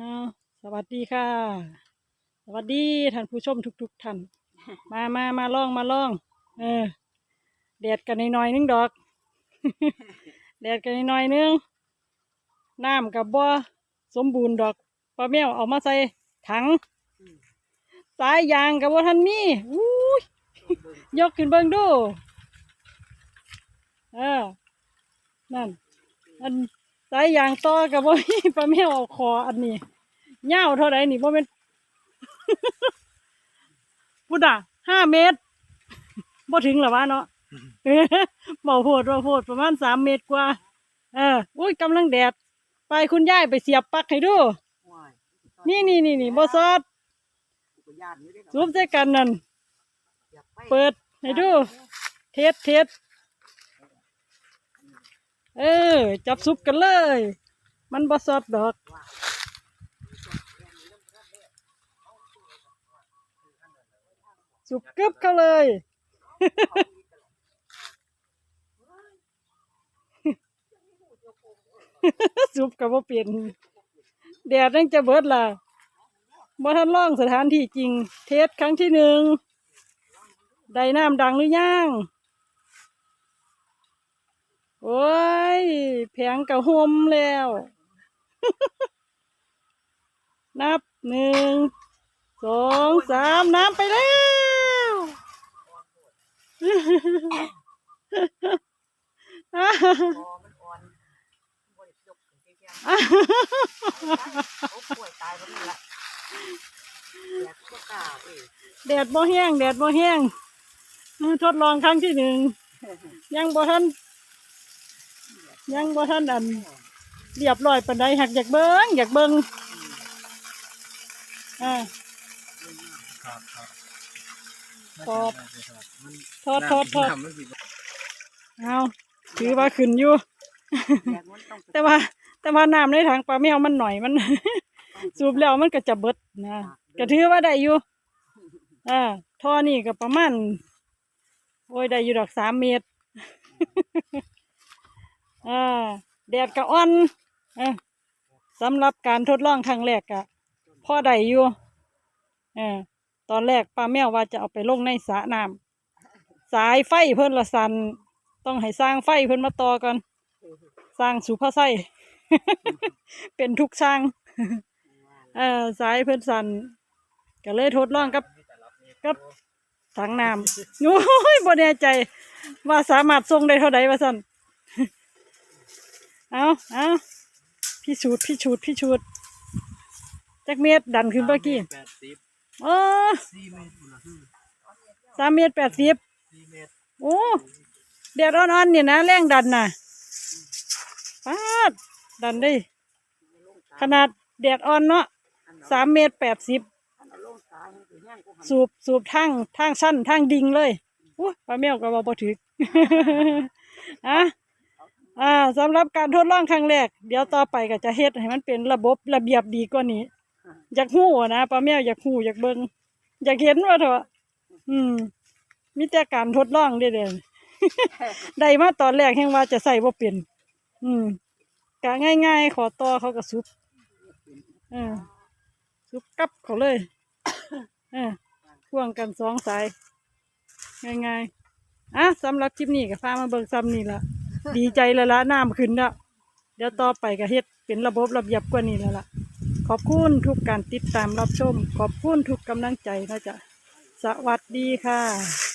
อ้าวสวัสดีค่ะ สวัสดีท่านผู้ชมทุกๆท่าน มามามาลองมาลอง เออแดดกันหน่อยๆนึงดอก แดดกันหน่อยๆนึงน้ำกับบ่สมบูรณ์ดอกปลาแมวเอามาใส่ถังสายยางกับว่าท่านมีอู้ยยกขึ้นเบิ่งดู เออ นั่นอัน สายยางต่อกับว่ามีปลาแมวเอาคออันนี้ยาวเท่าไหร่นี่บ่เป็นพุดอะห้าเมตรบ่ถึงหรอวะเนาะเบาโพดเบาโพดประมาณสามเมตรกว่า เอออุ้ยกำลังแดด ไปคุณยายไปเสียบปลั๊กให้ดู นี่นี่นี่นี่บ่ซอดซูมใส่กันนั่น เปิดให้ดู เทสเทส เออ จับซุปกันเลย มันบ่สดดอกสุบกึบเข้าเลยสุบกับว่าเปลี่ยนแดดนั่งจะเบิดล่ะบ่ทันล่องสถานที่จริง เทสครั้งที่หนึ่ง ได้น้ำดังหรือยัง โอ้ยแผงกระหมแล้ว นับหนึ่งสองสามน้ำไปแล้วแดดบ่แห้งแดดบ่แห้งทดลองครั้งที่หนึ่งยังบ่ทัน ยังบ่ทันอันเรียบร้อยปานใดหักอยากเบิ้งอยากเบิ้งอ่า ครับครับตอบมันทอดทอดทอดน้ำมันสิบ่เอาถือว่าขึ้นอยู่ แต่ว่า แต่ว่าน้ำในถังปลาแมวมันหน่อยมัน สูบแล้วมันก็จะเบิดนะก็ถือว่าได้อยู่อ่าท่อนี่ก็ประมาณโอ้ยได้อยู่ดอกสามเมตร อ่าแดดก็อ่อนอสำหรับการทดลองครั้งแรกก็พอได้อยู่อตอนแรกป้าแมวว่าจะเอาไปลงในสระน้ำสายไฟเพิ่นละสัน ต้องให้สร้างไฟเพิ่นมาต่อก่อนสร้างสุภาไส้เป็นทุกสร้างเออสายเพิ่นสันก็เลยทดลองกับกับถังน้ำโอ้ยบ่แน่ใจ ว่าสามารถส่งได้เท่าใดว่าสั่น เอาเอาพิสูจน์พิสูจน์พิสูจน์จักเมตรดันขึ้นเมื่อกี้แปดสิบโอ้สี่เมตรพุ่นละคือสามเมตรแปดสิบสี่เมตรโอ้แดดอ่อนๆเนี่ยนะแรงดันน่ะปาดดันได้ ขนาดแดดอ่อนเนาะสามเมตรแปดสิบสูบสูบทางทางสั้นทางดิ่งเลยอู้ปลาแมวก็บอบ่ถึกอะ อ่าสำหรับการทดลองครั้งแรก เดี๋ยวต่อไปก็จะเฮ็ดให้มันเป็นระบบระเบียบดีกว่านี้ อยากหู้นะปลาแมวอยากหู้อยากเบิ่งอยากเห็นว่าเถอะอืมมีแต่การทดลองเด้เด้ได้มาตอนแรกแห่งว่าจะใส่บ่เป็น อืมกะง่าย ๆ ขอต่อเขาก็ซุบเออซุบกลับเขาเลยเออพ่วงกันสองสาย ง่ายๆอะสำหรับคลิปนี้ก็พามาเบิ่งซ้ำนี่ละ ดีใจแล้วละน้ำขึ้นแล้วเดี๋ยวต่อไปก็เฮ็ดเป็นระบบระเบียบกว่านี้แล้วล่ะ ขอบคุณทุกการติดตามรับชม ขอบคุณทุกกำลังใจนะจ๊ะสวัสดีค่ะ